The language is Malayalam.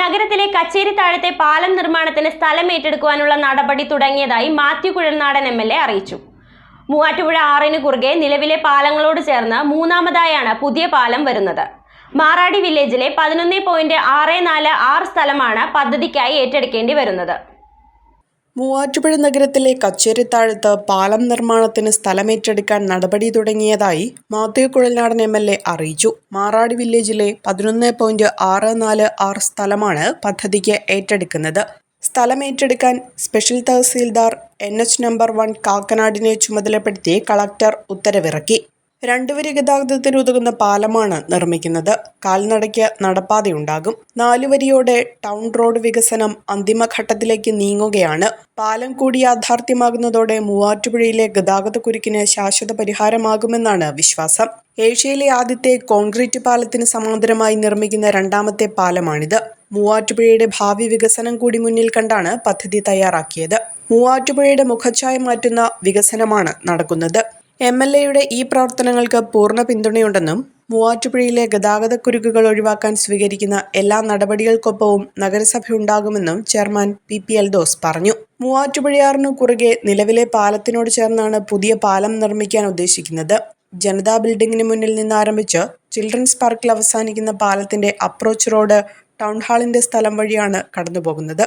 നഗരത്തിലെ കച്ചേരി താഴത്തെ പാലം നിർമ്മാണത്തിന് സ്ഥലം ഏറ്റെടുക്കുവാനുള്ള നടപടി തുടങ്ങിയതായി Mathew Kuzhalnadan M L A അറിയിച്ചു. മൂവാറ്റുപുഴ ആറിന് കുറുകെ നിലവിലെ പാലങ്ങളോട് ചേർന്ന് മൂന്നാമതായാണ് പുതിയ പാലം വരുന്നത്. മാറാടി വില്ലേജിലെ പതിനൊന്ന് പോയിന്റ് ആറ് നാല് ആറ് സ്ഥലമാണ് പദ്ധതിക്കായി ഏറ്റെടുക്കേണ്ടി വരുന്നത്. മൂവാറ്റുപുഴ നഗരത്തിലെ കച്ചേരിത്താഴത്ത് പാലം നിർമ്മാണത്തിന് സ്ഥലമേറ്റെടുക്കാൻ നടപടി തുടങ്ങിയതായി Mathew Kuzhalnadan M L A അറിയിച്ചു. മാറാടി വില്ലേജിലെ പതിനൊന്ന് പോയിന്റ് ആറ് നാല് ആറ് സ്ഥലമാണ് പദ്ധതിക്ക് ഏറ്റെടുക്കുന്നത്. സ്ഥലമേറ്റെടുക്കാൻ special tahsildar N H number one കാക്കനാടിനെ ചുമതലപ്പെടുത്തി കളക്ടർ ഉത്തരവിറക്കി. രണ്ടുവരി ഗതാഗതത്തിന് ഉതകുന്ന പാലമാണ് നിർമ്മിക്കുന്നത്. കാൽനടയ്ക്ക് നടപ്പാതയുണ്ടാകും. നാലുവരിയോടെ ടൗൺ റോഡ് വികസനം അന്തിമഘട്ടത്തിലേക്ക് നീങ്ങുകയാണ്. പാലം കൂടി യാഥാർത്ഥ്യമാകുന്നതോടെ മൂവാറ്റുപുഴയിലെ ഗതാഗതക്കുരുക്കിന് ശാശ്വത പരിഹാരമാകുമെന്നാണ് വിശ്വാസം. ഏഷ്യയിലെ ആദ്യത്തെ കോൺക്രീറ്റ് പാലത്തിന് സമാന്തരമായി നിർമ്മിക്കുന്ന രണ്ടാമത്തെ പാലമാണിത്. മൂവാറ്റുപുഴയുടെ ഭാവി വികസനം കൂടി മുന്നിൽ കണ്ടാണ് പദ്ധതി തയ്യാറാക്കിയത്. മൂവാറ്റുപുഴയുടെ മുഖച്ഛായ മാറ്റുന്ന വികസനമാണ് നടക്കുന്നത്. എം എൽ എയുടെ ഈ പ്രവർത്തനങ്ങൾക്ക് പൂർണ പിന്തുണയുണ്ടെന്നും മൂവാറ്റുപുഴയിലെ ഗതാഗതക്കുരുക്കുകൾ ഒഴിവാക്കാൻ സ്വീകരിക്കുന്ന എല്ലാ നടപടികൾക്കൊപ്പവും നഗരസഭയുണ്ടാകുമെന്നും ചെയർമാൻ പി പി എൽദോസ് പറഞ്ഞു. മൂവാറ്റുപുഴയാറിനു കുറുകെ നിലവിലെ പാലത്തിനോട് ചേർന്നാണ് പുതിയ പാലം നിർമ്മിക്കാൻ ഉദ്ദേശിക്കുന്നത്. ജനതാ ബിൽഡിംഗിന് മുന്നിൽ നിന്ന് ആരംഭിച്ച് ചിൽഡ്രൻസ് പാർക്കിൽ അവസാനിക്കുന്ന പാലത്തിന്റെ അപ്രോച്ച് റോഡ് ടൗൺ ഹാളിന്റെ സ്ഥലം വഴിയാണ് കടന്നുപോകുന്നത്.